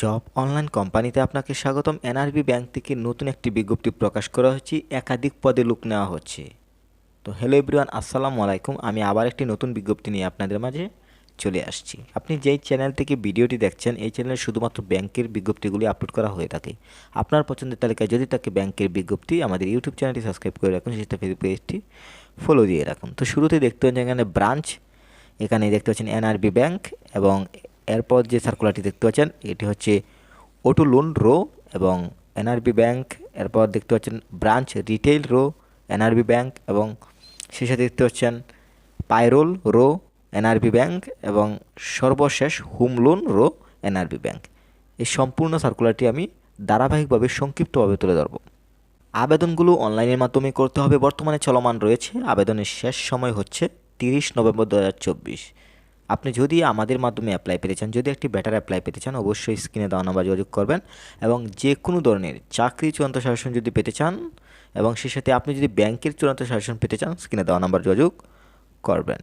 Job online কোম্পানিতে আপনাকে স্বাগতম। এনআরবি ব্যাংক থেকে নতুন একটি বিজ্ঞপ্তি প্রকাশ করা হচ্ছে, একাধিক পদে লোক নেওয়া হচ্ছে। তো হ্যালো এভরিওয়ান, আসসালামু আলাইকুম। আমি আবার একটি নতুন বিজ্ঞপ্তি নিয়ে আপনাদের মাঝে চলে আসছি। আপনি যেই চ্যানেল থেকে ভিডিওটি দেখছেন, এই চ্যানেলে শুধুমাত্র ব্যাংকের বিজ্ঞপ্তিগুলি আপলোড করা হয়ে থাকে। আপনার পছন্দের তালিকায় যদি থাকে ব্যাংকের বিজ্ঞপ্তি আমাদের ইউটিউব চ্যানেলটি সাবস্ক্রাইব করে রাখুন, সেটা ফেসবুক পেজটি ফলো দিয়ে রাখুন। তো শুরুতে দেখতে পাচ্ছেন এখানে ব্রাঞ্চ, এখানে দেখতে পাচ্ছেন এনআরবি ব্যাংক এবং এরপর যে সার্কুলারটি দেখতে পাচ্ছেন, এটি হচ্ছে অটো লোন রো এবং এনআরবি ব্যাংক এরপর দেখতে পাচ্ছেন branch retail row NRB bank এবং শেষে দেখতে পাচ্ছেন পাইরোল রো এনআরবি ব্যাংক এবং সর্বশেষ home loan row NRB bank এই সম্পূর্ণ সার্কুলারটি আমি ধারাবাহিকভাবে সংক্ষিপ্তভাবে তুলে ধরব। আবেদনগুলো অনলাইনের মাধ্যমে করতে হবে। বর্তমানে চলমান রয়েছে। আবেদনের শেষ সময় হচ্ছে তিরিশ নভেম্বর দু হাজার চব্বিশ। আপনি যদি আমাদের মাধ্যমে অ্যাপ্লাই পেতে চান, যদি একটি বেটার অ্যাপ্লাই পেতে চান, অবশ্যই স্ক্রিনে দেওয়া নাম্বার যোগাযোগ করবেন এবং যে কোনো ধরনের চাকরি চূড়ান্ত শাসন যদি পেতে চান এবং সেই সাথে আপনি যদি ব্যাংকের চূড়ান্ত শাসন পেতে চান স্ক্রিনে দেওয়া নাম্বার যোগাযোগ করবেন।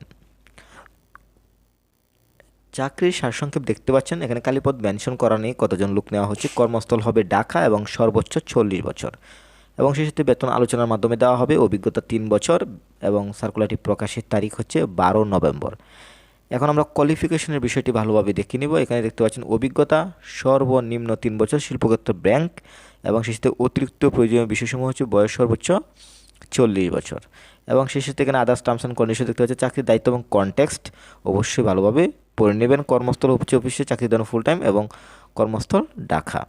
চাকরির সারসংক্ষেপ দেখতে পাচ্ছেন, এখানে কালীপদ মেনশন করা নেই, কতজন লোক নেওয়া হচ্ছে, কর্মস্থল হবে ঢাকা এবং সর্বোচ্চ চল্লিশ বছর। এবং সেই সাথে বেতন আলোচনার মাধ্যমে দেওয়া হবে, অভিজ্ঞতা তিন বছর এবং সার্কুলারটি প্রকাশের তারিখ হচ্ছে বারো নভেম্বর। এখন আমরা কোয়ালিফিকেশনের বিষয়টি ভালোভাবে দেখে নিব। এখানে দেখতে পাচ্ছেন অভিজ্ঞতা, সর্বনিম্ন তিন বছর শিল্পক্ষেত্র ব্যাংক এবং সেই সাথে অতিরিক্ত প্রয়োজনীয় বিষয়সমূহ হচ্ছে বয়স সর্বোচ্চ চল্লিশ বছর। এবং সেই সাথে এখানে আদার্স টার্মস অ্যান্ড কন্ডিশন দেখতে পাচ্ছি চাকরির দায়িত্ব এবং কনটেক্সট অবশ্যই ভালোভাবে পড়ে নেবেন। কর্মস্থল হচ্ছে অফিসে চাকরি দেওয়ানো ফুল টাইম এবং কর্মস্থল ঢাকা।